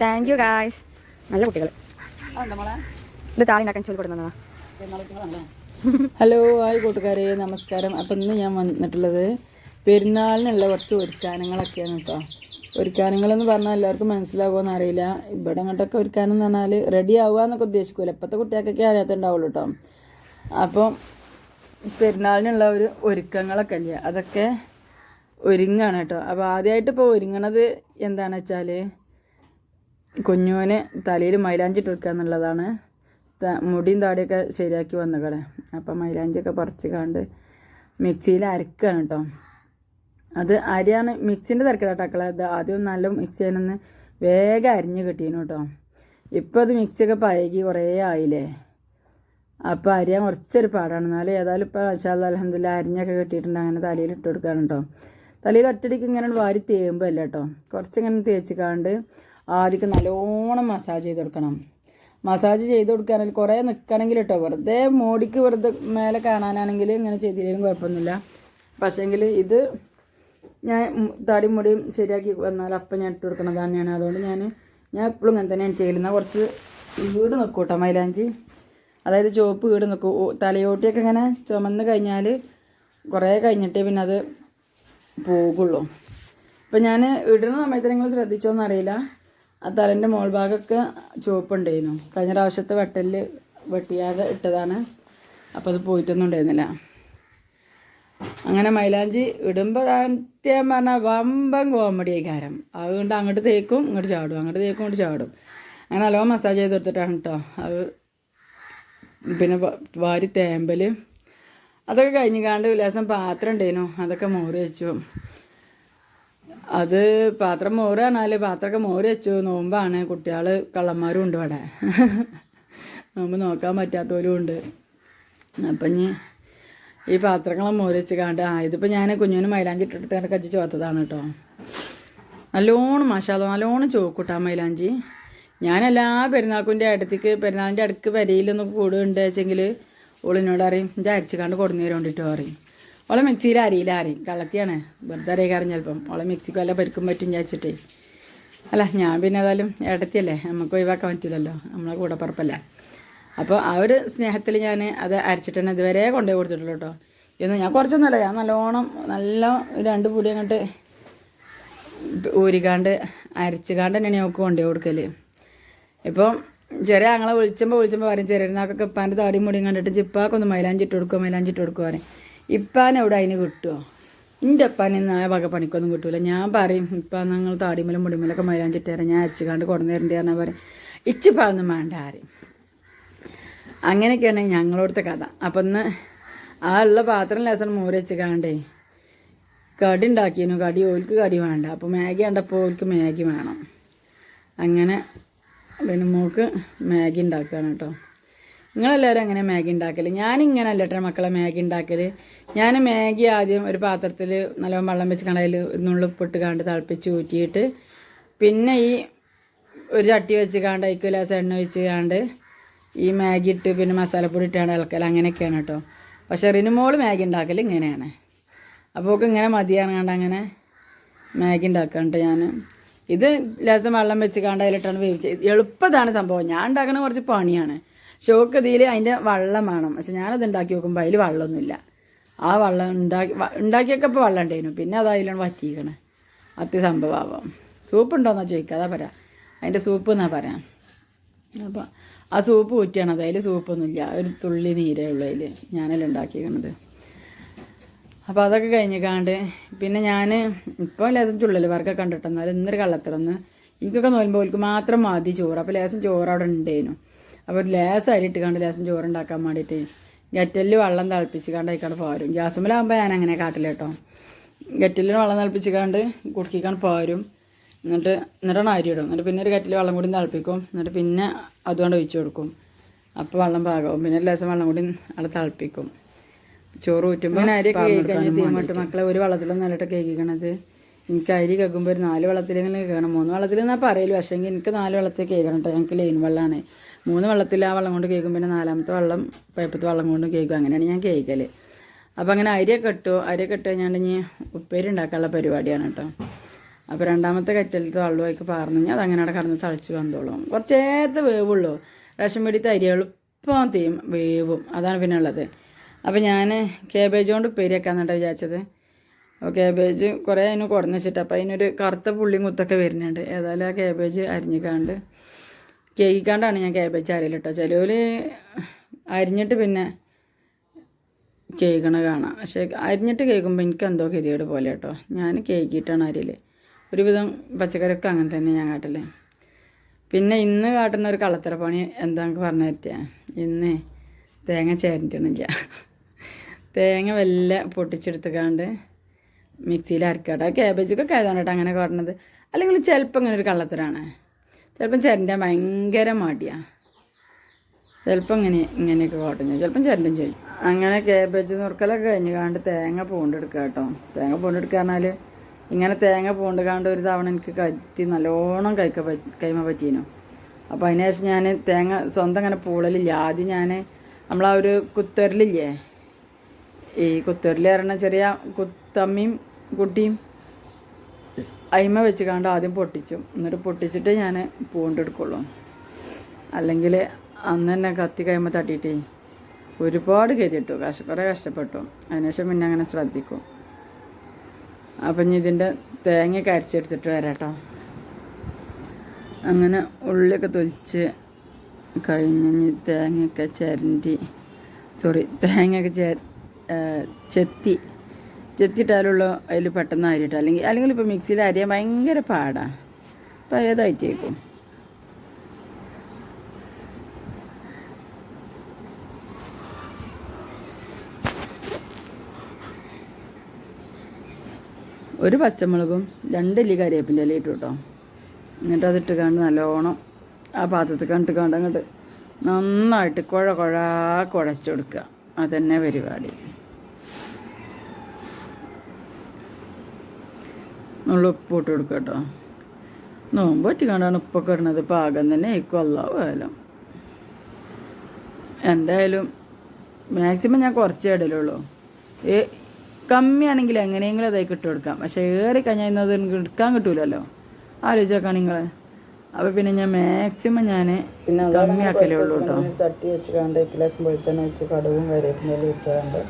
Thank you guys നല്ല കുട്ടികൾ ഇത് താളി ഉണ്ടാക്കാൻ ചൊല്ലി കൊടുക്കുന്നതാ. ഹലോ ഹായ് കൂട്ടുകാരെ. നമസ്കാരം. അപ്പം ഇന്ന് ഞാൻ വന്നിട്ടുള്ളത് പെരുന്നാളിനുള്ള കുറച്ച് ഒരുക്കാനങ്ങളൊക്കെയാണ് കേട്ടോ ഒരുക്കാനങ്ങളെന്ന് പറഞ്ഞാൽ എല്ലാവർക്കും മനസ്സിലാകുമെന്ന് അറിയില്ല. ഇവിടെ അങ്ങോട്ടൊക്കെ ഒരുക്കാനം എന്ന് പറഞ്ഞാൽ റെഡി ആവുക എന്നൊക്കെ ഉദ്ദേശിക്കൂല. ഇപ്പോഴത്തെ കുട്ടികൾക്കൊക്കെ അറിയാത്തുണ്ടാവുള്ളൂ കേട്ടോ അപ്പം പെരുന്നാളിനുള്ള ഒരു ഒരുക്കങ്ങളൊക്കെ ഇല്ല? അതൊക്കെ ഒരുങ്ങാണ് കേട്ടോ അപ്പോൾ ആദ്യമായിട്ട് ഇപ്പോൾ ഒരുങ്ങണത് എന്താണെന്ന് വെച്ചാൽ കുഞ്ഞുവിന് തലയിൽ മൈലാഞ്ചിട്ട് വെക്കുക എന്നുള്ളതാണ്. മുടിയും താടിയൊക്കെ ശരിയാക്കി വന്നകടെ അപ്പം മൈലാഞ്ചിയൊക്കെ പറിച്ച് കണ്ട് മിക്സിയിൽ അരക്കുകയാണ് കേട്ടോ അത് അരിയാണ് മിക്സിന്റെ തിരക്കിലാട്ടാക്കളെ അത് ആദ്യം നല്ല മിക്സ് ചെയ്യാനൊന്ന് വേഗം അരിഞ്ഞ് കിട്ടിയിരുന്നു കേട്ടോ ഇപ്പോൾ അത് മിക്സിയൊക്കെ പഴകി കുറേ ആയില്ലേ? അപ്പോൾ അരിയാൻ കുറച്ചൊരു പാടാണ്. എന്നാലും ഏതായാലും ഇപ്പോൾ മഷാല്ല അലഹമില്ല അരിഞ്ഞൊക്കെ കിട്ടിയിട്ടുണ്ട്. അങ്ങനെ തലയിൽ ഇട്ട് കൊടുക്കുകയാണ് കേട്ടോ തലയിൽ ഒറ്റടിക്ക് ഇങ്ങനെ വാരി തേമ്പല്ല കേട്ടോ കുറച്ചിങ്ങനെ തേച്ചിക്കാണ്ട് ആദ്യം നല്ലോണം മസാജ് ചെയ്ത് കൊടുക്കണം. മസാജ് ചെയ്ത് കൊടുക്കുകയാണെങ്കിൽ കുറേ നിൽക്കണമെങ്കിൽ കേട്ടോ വെറുതെ മോടിക്ക് വെറുതെ മേലെ കാണാനാണെങ്കിൽ ഇങ്ങനെ ചെയ്തില്ലെങ്കിലും കുഴപ്പമൊന്നുമില്ല. പക്ഷേങ്കിൽ ഇത് ഞാൻ ഉം താടിയും മുടിയും ശരിയാക്കി വന്നാൽ അപ്പം ഞാൻ ഇട്ട് കൊടുക്കുന്നത് തന്നെയാണ്. അതുകൊണ്ട് ഞാൻ ഞാൻ എപ്പോഴും ഇങ്ങനെ തന്നെയാണ് ചെയ്യുന്നത് കുറച്ച് വീട് നിൽക്കും കേട്ടോ മൈലാഞ്ചി. അതായത് ചുവപ്പ് വീട് നിൽക്കും. തലയോട്ടിയൊക്കെ ഇങ്ങനെ ചുമന്ന് കഴിഞ്ഞാൽ കുറേ കഴിഞ്ഞിട്ടേ പിന്നെ അത് പോകുള്ളൂ. അപ്പം ഞാൻ ഇടുന്ന സമയത്ത് നിങ്ങൾ ശ്രദ്ധിച്ചോന്ന് അറിയില്ല. ആ തലേന്റെ മോൾ ഭാഗമൊക്കെ ചുവപ്പുണ്ടായിരുന്നു. കഴിഞ്ഞ പ്രാവശ്യത്തെ വെട്ടലിൽ വെട്ടിയാതെ ഇട്ടതാണ്. അപ്പോൾ അത് പോയിട്ടൊന്നും ഉണ്ടായിരുന്നില്ല. അങ്ങനെ മൈലാഞ്ചി ഇടുമ്പോൾ സത്യം പറഞ്ഞാൽ വമ്പൻ കോമഡി കാരം അതുകൊണ്ട് അങ്ങോട്ട് തേക്കും ഇങ്ങോട്ട് ചാടും. അങ്ങോട്ട് തേക്കും ഇങ്ങോട്ട് ചാടും. അങ്ങനെ നല്ലോണം മസാജ് ചെയ്ത് കൊടുത്തിട്ടാണ് കേട്ടോ അത് പിന്നെ വാരി തേമ്പൽ അതൊക്കെ കഴിഞ്ഞ് കാണ്ട് വിലാസം പാത്രം ഉണ്ടായിരുന്നു. അതൊക്കെ മോറി വെച്ചു. അത് പാത്രം മോര് പറഞ്ഞാൽ പാത്രമൊക്കെ മോര് വെച്ചു. നോമ്പാണ്. കുട്ടികൾ കള്ളന്മാരും ഉണ്ട് ഇവിടെ. നോമ്പ് നോക്കാൻ പറ്റാത്തവരും ഉണ്ട്. അപ്പം ഇനി ഈ പാത്രങ്ങളെ മോര് വെച്ച് കാണ്ട് ആ ഇതിപ്പോൾ ഞാൻ കുഞ്ഞുവിന് മൈലാഞ്ചി ഇട്ടെടുത്ത് കച്ചി ചോത്തതാണ് കേട്ടോ. നല്ലോണം മഷാല നല്ലോണം ചോക്കൂട്ടാ മൈലാഞ്ചി. ഞാൻ എല്ലാ പെരുന്നാൾക്കുന്റെ അടുത്തേക്ക് പെരുന്നാളിന്റെ അടുക്ക് വരയിലൊന്ന് കൂടുണ്ട് വെച്ചെങ്കിൽ ഓളിനോട് അറിയും ഇത് അരച്ച് കണ്ട് കൊടുന്നേരം കൊണ്ടിട്ട് പറയും. ഓളെ മിക്സിയിൽ അരിയില്ല അറിയും കള്ളത്തിയാണ്. വെറുതെ അറിയാൻ ചിലപ്പം ഓളെ മിക്സിക്ക് വല്ല പരിക്കും പറ്റും വിചാരിച്ചിട്ടേ. അല്ല ഞാൻ പിന്നെ ഏതായാലും ഇടത്തിയല്ലേ നമുക്ക് ഒഴിവാക്കാൻ പറ്റില്ലല്ലോ. നമ്മളെ കൂടെ പറപ്പല്ല അപ്പോൾ ആ ഒരു സ്നേഹത്തിൽ ഞാൻ അത് അരച്ചിട്ട് തന്നെ ഇതുവരെ കൊണ്ടുപോയി കൊടുത്തിട്ടുള്ളൂ കേട്ടോ. ഇന്ന് ഞാൻ കുറച്ചൊന്നുമല്ല ഞാൻ നല്ലോണം നല്ല രണ്ട് പൊടി അങ്ങോട്ട് ഊരിക്കാണ്ട് അരച്ചുകാണ്ട് തന്നെയാണ് ഞങ്ങൾക്ക് കൊണ്ടുപോയി കൊടുക്കൽ ഇപ്പം ചെറിയ ഞങ്ങളെ വിളിച്ചുമ്പോൾ വിളിച്ചുമ്പോൾ പറയും ചെറിയ നാക്കൊക്കെ ഇപ്പാന്റെ താടി മുടിയും കണ്ടിട്ട് ചിപ്പാക്കൊന്ന് മൈലാഞ്ചിട്ട് കൊടുക്കുക മൈലാഞ്ചിട്ട് കൊടുക്കുക പറയും. ഇപ്പാൻ എവിടെ അതിന് കിട്ടുമോ എന്റെ അപ്പാൻ ഇന്ന് ആ വക പണിക്കൊന്നും കിട്ടൂല. ഞാൻ പറയും ഇപ്പം ഞങ്ങൾ താടിമലും മുടിമലൊക്കെ മരാൻ തരാം. ഞാൻ അച്ചുകാണ്ട് കൊണ്ടു തരേണ്ടി പറഞ്ഞാൽ പറയും ഇച്ചിപ്പാന്നും വേണ്ട ആരും. അങ്ങനെയൊക്കെയാണ് ഞങ്ങളോടത്തെ കഥ. അപ്പം ഇന്ന് ആ ഉള്ള പാത്രം ലേസം മൂരച്ച് കാണ്ടേ കടി ഉണ്ടാക്കിയനു. കടി ഓൽക്ക് കടി വേണ്ട. അപ്പോൾ മാഗി കണ്ടപ്പോൾ ഓൽക്ക് മാഗി വേണം. അങ്ങനെ പിന്നെ മോക്ക് മാഗി ഉണ്ടാക്കുകയാണ് കേട്ടോ. നിങ്ങളെല്ലാവരും അങ്ങനെ മാഗി ഉണ്ടാക്കൽ ഞാനിങ്ങനെ അല്ല കേട്ടോ മക്കളെ മാഗി ഉണ്ടാക്കൽ ഞാൻ മാഗി ആദ്യം ഒരു പാത്രത്തിൽ നല്ലോണം വെള്ളം വെച്ച് കണ്ടതിൽ നുള്ളു പൊട്ട് കാണ്ട് തിളപ്പിച്ച് ഊറ്റിയിട്ട് പിന്നെ ഈ ഒരു ചട്ടി വെച്ച് കാണ്ട് അതിക്ക് ലേസം എണ്ണ വെച്ച് കാണ്ട് ഈ മാഗി ഇട്ട് പിന്നെ മസാലപ്പൊടി ഇട്ടാണ് ഇളക്കൽ അങ്ങനെയൊക്കെയാണ് കേട്ടോ പക്ഷേ റിനുമോൾ മാഗി ഉണ്ടാക്കൽ ഇങ്ങനെയാണ്. അപ്പോൾ ഒക്കെ ഇങ്ങനെ മതിയാണ് കണ്ട് അങ്ങനെ മാഗി ഉണ്ടാക്കാണ്ട് ഞാൻ ഇത് ലേസം വെള്ളം വെച്ച് കാണ്ട് അതിലിട്ടാണ് വേവിച്ചത് എളുപ്പതാണ് സംഭവം. ഞാൻ ഉണ്ടാക്കണ കുറച്ച് പണിയാണ്. ഷോക്ക് ഇതിൽ അതിന്റെ വള്ളം വേണം. പക്ഷെ ഞാനത് ഉണ്ടാക്കി നോക്കുമ്പോൾ അതിൽ വള്ളമൊന്നുമില്ല ആ വള്ളം ഉണ്ടാക്കി ഉണ്ടാക്കിയൊക്കെ ഇപ്പോൾ വള്ളം ഉണ്ടായിരുന്നു പിന്നെ അത് അതിലാണ് വറ്റിക്കണേ. സംഭവമാവാം സൂപ്പ് ഉണ്ടോയെന്നാ ചോദിക്കുക അതാ പറയാം. അതിന്റെ സൂപ്പ് എന്നാ പറയാം? അപ്പോൾ ആ സൂപ്പ് ഊറ്റിയാണ്. അത് അതിൽ സൂപ്പൊന്നുമില്ല ഒരു തുള്ളി നീരേ ഉള്ളൂ അതിൽ ഞാനല്ലേ ഉണ്ടാക്കിയിരിക്കണത് അപ്പോൾ അതൊക്കെ കഴിഞ്ഞിക്കാണ്ട് പിന്നെ ഞാൻ ഇപ്പോൾ ലേസം ചുള്ളൽ വർക്കൊക്കെ കണ്ടിട്ടെന്നാൽ ഇന്നൊരു കള്ളത്തിറന്ന് എനിക്കൊക്കെ നോൽമ്പോൽക്ക് മാത്രം മതി ചോറ്. അപ്പോൾ ലേസം ചോറ് അവിടെ ഉണ്ടായിരുന്നു അപ്പോൾ ഒരു ലേസം അരിയിട്ട് കണ്ട് ലേസം ചോറുണ്ടാക്കാൻ വേണ്ടിയിട്ട് ഗറ്റലിൽ വെള്ളം തിളപ്പിച്ച് കണ്ട് അതിക്കാണ്ട് പോരും. ഗ്യാസമ്മലാകുമ്പോൾ ഞാൻ അങ്ങനെ കാട്ടില്ല കേട്ടോ. ഗറ്റലിൽ വെള്ളം തിളപ്പിച്ച് കണ്ട് കുടുക്കിക്കാണ്ട് പോരും. എന്നിട്ട് എന്നിട്ടാണ് അരി ഇടും എന്നിട്ട് പിന്നെ ഒരു കറ്റിൽ വെള്ളം കൂടി തിളപ്പിക്കും. എന്നിട്ട് പിന്നെ അതുകൊണ്ട് ഒഴിച്ചു കൊടുക്കും. അപ്പോൾ വെള്ളം പാകവും. പിന്നെ ഒരു ലേസം വെള്ളം കൂടി അവിടെ തിളപ്പിക്കും. ചോറ് ഊറ്റുമ്പോൾ പിന്നെ അരി കഴിഞ്ഞ് തീമട്ട് മക്കളെ ഒരു വെള്ളത്തിലൊന്നും നല്ലിട്ട് കേൾക്കണത് എനിക്ക് അരി കേൾക്കുമ്പോൾ ഒരു നാല് വെള്ളത്തിലെങ്കിലും കേൾക്കണം മൂന്ന് വെള്ളത്തിൽ എന്നാൽ പറയില്ല പക്ഷേ എനിക്ക് നാല് വെള്ളത്തിൽ കേൾക്കണം കേട്ടോ. ഞങ്ങൾക്ക് ലൈൻ വെള്ളമാണ് മൂന്ന് വെള്ളത്തിൽ ആ വെള്ളം കൊണ്ട് കേൾക്കും പിന്നെ നാലാമത്തെ വെള്ളം പൈപ്പത്തെ വെള്ളം കൊണ്ട് കേൾക്കും അങ്ങനെയാണ് ഞാൻ കേൾക്കൽ അപ്പോൾ അങ്ങനെ അരിയൊക്കെ ഇട്ടു. അരിയൊക്കെ ഇട്ട് കഴിഞ്ഞാൽ ഉപ്പേരി ഉണ്ടാക്കാനുള്ള പരിപാടിയാണ് കേട്ടോ. അപ്പോൾ രണ്ടാമത്തെ കറ്റലത്തെ വെള്ളമൊക്കെ പാർന്നു കഴിഞ്ഞാൽ അതങ്ങനെ അവിടെ കടന്ന് തളിച്ച് വന്നോളും. കുറച്ച് നേരത്തെ വേവുള്ളൂ. റേഷൻ പിടിത്തെ അരി എളുപ്പം തീയും വേവും. അതാണ് പിന്നെ ഉള്ളത്. അപ്പോൾ ഞാൻ കേബേജ് കൊണ്ട് ഉപ്പേരിയാക്കാന്നിട്ട് വിചാരിച്ചത്. അപ്പോൾ കേബേജ് കുറേ അതിന് കുടന്ന് വെച്ചിട്ട് അപ്പോൾ അതിനൊരു കറുത്ത പുള്ളിയും കുത്തൊക്കെ വരുന്നുണ്ട്. ഏതായാലും ആ കേബേജ് അരിഞ്ഞിക്കാണ്ട് കേക്കിക്കാണ്ടാണ് ഞാൻ കേബേജ് അരയിൽ കേട്ടോ ചിലവർ അരിഞ്ഞിട്ട് പിന്നെ കേൾക്കണ കാണാം. പക്ഷേ അരിഞ്ഞിട്ട് കേൾക്കുമ്പോൾ എനിക്ക് എന്തോ ഗതികേട് പോലെ കേട്ടോ ഞാൻ കേക്കിയിട്ടാണ് അരിയിൽ ഒരുവിധം പച്ചക്കറിയൊക്കെ അങ്ങനെ തന്നെ ഞാൻ കാട്ടൽ. പിന്നെ ഇന്ന് കാട്ടുന്ന ഒരു കളത്തര പണി എന്താ എനിക്ക് പറഞ്ഞു പറ്റിയാ ഇന്ന് തേങ്ങ ചേരണ്ടിണില്ല തേങ്ങ വല്ല പൊട്ടിച്ചെടുത്തുകാണ്ട് മിക്സിയിൽ അരക്കാട്ടോ ക്യാബേജൊക്കെ ആയതാണ് കേട്ടോ അങ്ങനെ കാട്ടണത്. അല്ലെങ്കിൽ ചിലപ്പോൾ ഇങ്ങനെ ഒരു കള്ളത്തരാണ്. ചിലപ്പം ചേരന്റെ ഭയങ്കര മടിയാണ് ചിലപ്പോൾ ഇങ്ങനെ ഇങ്ങനെയൊക്കെ കാട്ടും. ചിലപ്പം ചേരണ്ടും ചെയ്യും. അങ്ങനെ കേബേജ് നുറുക്കലൊക്കെ കഴിഞ്ഞ് കാണ്ട് തേങ്ങ പൂണ്ടെടുക്കുക കേട്ടോ. തേങ്ങ പൂണ്ടെടുക്കുക പറഞ്ഞാൽ ഇങ്ങനെ തേങ്ങ പൂണ്ട് കാണ്ട് ഒരു തവണ എനിക്ക് കത്തി നല്ലോണം കഴിക്ക കൈമ പറ്റീനു. അപ്പോൾ അതിന് ശേഷം ഞാൻ തേങ്ങ സ്വന്തം അങ്ങനെ പൂളലില്ല. ആദ്യം ഞാൻ നമ്മളാ ഒരു കുത്തരലില്ലേ? ഈ കുത്തരൽ പറഞ്ഞ ചെറിയ കുത്തമ്മിയും കുട്ടിയും അയിമ വെച്ച് കണ്ട് ആദ്യം പൊട്ടിച്ചു. എന്നിട്ട് പൊട്ടിച്ചിട്ട് ഞാൻ പൂണ്ടെടുക്കുള്ളൂ അല്ലെങ്കിൽ അന്ന് തന്നെ കത്തി കഴിയുമ്പോൾ തട്ടിയിട്ടേ ഒരുപാട് ഗതിയിട്ടു കഷ്ട കുറേ കഷ്ടപ്പെട്ടു. അതിനുശേഷം പിന്നെ അങ്ങനെ ശ്രദ്ധിക്കും. അപ്പം ഇനി ഇതിന്റെ തേങ്ങയൊക്കെ അരച്ചെടുത്തിട്ട് വരാട്ടോ. അങ്ങനെ ഉള്ളിയൊക്കെ തൊലിച്ച് കഴിഞ്ഞ് തേങ്ങയൊക്കെ ചരണ്ടി സോറി തേങ്ങയൊക്കെ ചെ ചെത്തി ചെത്തിയിട്ടാലുള്ള അതിൽ പെട്ടെന്ന് അരിയിട്ട്. അല്ലെങ്കിൽ അല്ലെങ്കിൽ ഇപ്പോൾ മിക്സിയിൽ അരിയാൻ ഭയങ്കര പാടാണ് അപ്പോൾ ഏതായിട്ടേക്കും? ഒരു പച്ചമുളകും രണ്ടല്ലി കരിയേപ്പിന്റെ ഇല ഇട്ടു കേട്ടോ. എന്നിട്ട് അതിട്ട് കണ്ട് നല്ലോണം ആ പാത്രത്തിൽ കണ്ടിട്ട് കണ്ട് അങ്ങോട്ട് നന്നായിട്ട് കുഴ കുഴ കുഴച്ചു കൊടുക്കുക. അതന്നെ പരിപാടി. നമ്മൾ ഉപ്പ് ഇട്ട് കൊടുക്കുക കേട്ടോ നോമ്പ് ഒറ്റക്കാണ്ടാണ് കണ്ടാണ് ഉപ്പൊക്കെ ഇടുന്നത് പാകം തന്നെ കൊല്ലാവായാലും എന്തായാലും മാക്സിമം ഞാൻ കുറച്ചേ ഇടലുള്ളൂ. ഏ കമ്മിയാണെങ്കിൽ എങ്ങനെയെങ്കിലും അതായി ഇട്ട് കൊടുക്കാം. പക്ഷേ ഏറി കഴിഞ്ഞാൽ ഇന്നത് എനിക്ക് എടുക്കാൻ കിട്ടൂലല്ലോ. ആലോചിച്ചേക്കാം നിങ്ങൾ അപ്പോൾ പിന്നെ ഞാൻ മാക്സിമം ഞാൻ കമ്മിയാക്കലേ ഉള്ളൂ കേട്ടോ ചട്ടി വെച്ച് കണ്ട് ഗ്ലാസ് വെളിച്ചെണ്ണ വെച്ച് കടുവും കറിവേപ്പിന്റെ ഇട്ടുകൊണ്ട്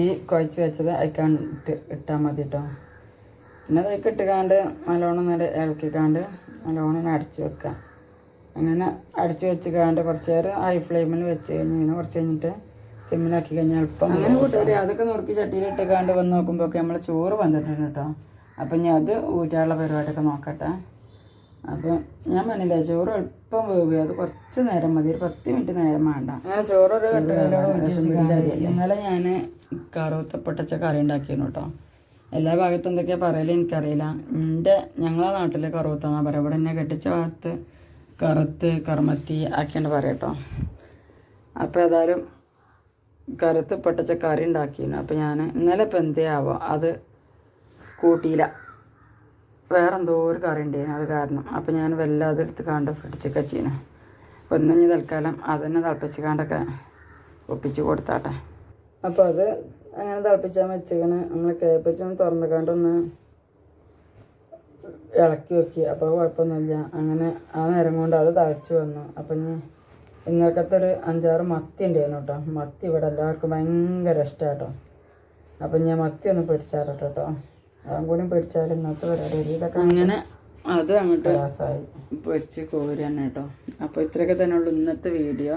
ഈ കുഴച്ച് വെച്ചത് അയക്കാണ്ട് ഇട്ടാൽ മതി കേട്ടോ പിന്നെ അതൊക്കെ ഇട്ടുകാണ്ട് നല്ലോണം നേരെ ഇളക്കിക്കാണ്ട് നല്ലോണം അടച്ചു വെക്കാം. അങ്ങനെ അടച്ചു വെച്ച് കാണ്ട് കുറച്ച് നേരം ഹൈ ഫ്ലെയിമിൽ വെച്ച് കഴിഞ്ഞ് കഴിഞ്ഞാൽ കുറച്ച് കഴിഞ്ഞിട്ട് സിമ്മിലാക്കി കഴിഞ്ഞാൽ എളുപ്പം അങ്ങനെ കൂട്ടുകാർ അതൊക്കെ നുറുക്കി ചട്ടിയിലിട്ട് കാണ്ട് വന്ന് നോക്കുമ്പോഴൊക്കെ നമ്മൾ ചോറ് വന്നിട്ടുണ്ട് കേട്ടോ. അപ്പം ഞാൻ അത് ഊറ്റാനുള്ള പരിപാടിയൊക്കെ നോക്കട്ടെ. അപ്പം ഞാൻ പറഞ്ഞില്ലേ ചോറ് എളുപ്പം വേവി അത് കുറച്ച് നേരം മതി. ഒരു പത്ത് മിനിറ്റ് നേരം വേണ്ട. അങ്ങനെ ചോറ് ഒരു ഇന്നലെ ഞാൻ കറുത്തപ്പൊട്ടച്ച കറി ഉണ്ടാക്കിയിരുന്നു കേട്ടോ. എല്ലാ ഭാഗത്തും എന്തൊക്കെയാ പറയൽ എനിക്കറിയില്ല. എന്റെ ഞങ്ങളെ നാട്ടിൽ കറുത്താന്നാ പറയുക ഇവിടെ എന്നെ കെട്ടിച്ച ഭാഗത്ത് കറുത്ത് കർമ്മത്തി ആക്കിയാണ് പറയാം കേട്ടോ അപ്പോൾ ഏതായാലും കറുത്ത് പൊട്ടച്ച കറി ഉണ്ടാക്കിയിരുന്നു അപ്പോൾ ഞാൻ ഇന്നലെ ഇപ്പം എന്തേ ആവോ അത് കൂട്ടിയില്ല. വേറെ എന്തോ ഒരു കറി ഉണ്ടായിരുന്നു അത് കാരണം. അപ്പോൾ ഞാൻ വല്ല അതെടുത്ത് കാണ്ട് പിടിച്ചൊക്കെ ചെയ്യുന്നു ഇന്ന് തൽക്കാലം അതന്നെ തിളപ്പിച്ച് കാണ്ടൊക്കെ ഒപ്പിച്ച് കൊടുത്താട്ടെ. അപ്പോൾ അത് അങ്ങനെ തിളപ്പിച്ചാൽ വെച്ചിങ്ങനെ നമ്മൾ കേപ്പിച്ചൊന്ന് തുറന്നുകൊണ്ടൊന്ന് ഇളക്കി വെക്കി. അപ്പോൾ കുഴപ്പമൊന്നുമില്ല അങ്ങനെ ആ നേരം കൊണ്ട് അത് തിളച്ച് വന്നു. അപ്പം ഞാൻ ഇന്നലക്കത്തെ ഒരു അഞ്ചാറ് മത്തി ഉണ്ടായിരുന്നു കേട്ടോ മത്തി ഇവിടെ എല്ലാവർക്കും ഭയങ്കര ഇഷ്ടമാണ് കേട്ടോ അപ്പം ഞാൻ മത്തി ഒന്ന് പൊരിച്ചാറട്ടോ കേട്ടോ അതും കൂടി പൊരിച്ചാൽ ഇന്നത്തെ പരിപാടി ഇതൊക്കെ അങ്ങനെ അത് അങ്ങോട്ട് പൊരിച്ച് കോരി തന്നെ കേട്ടോ അപ്പോൾ ഇത്രയൊക്കെ തന്നെ ഉള്ളൂ ഇന്നത്തെ വീഡിയോ.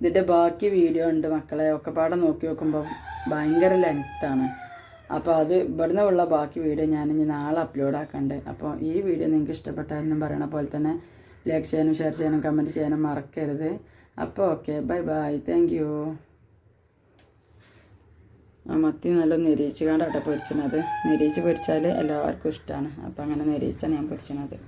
ഇതിന്റെ ബാക്കി വീഡിയോ ഉണ്ട് മക്കളെ. ഒക്കെ പാടെ നോക്കി നോക്കുമ്പോൾ ഭയങ്കര ലെങ്ത്താണ് അപ്പോൾ അത് ഇവിടുന്ന് ഉള്ള ബാക്കി വീഡിയോ ഞാൻ ഇനി നാളെ അപ്ലോഡ് ആക്കണ്ട്. അപ്പോൾ ഈ വീഡിയോ നിങ്ങൾക്ക് ഇഷ്ടപ്പെട്ടാലും പറയണ പോലെ തന്നെ ലൈക്ക് ചെയ്യാനും ഷെയർ ചെയ്യാനും കമന്റ് ചെയ്യാനും മറക്കരുത്. അപ്പോൾ okay bye bye thank you മത്തി നല്ല നിരീച്ച് കണ്ടാട്ടോ പൊരിച്ചത് നിരീച്ച് പൊരിച്ചാൽ എല്ലാവർക്കും ഇഷ്ടമാണ് അപ്പോൾ അങ്ങനെ നിരീച്ചാണ് ഞാൻ പൊരിച്ചത്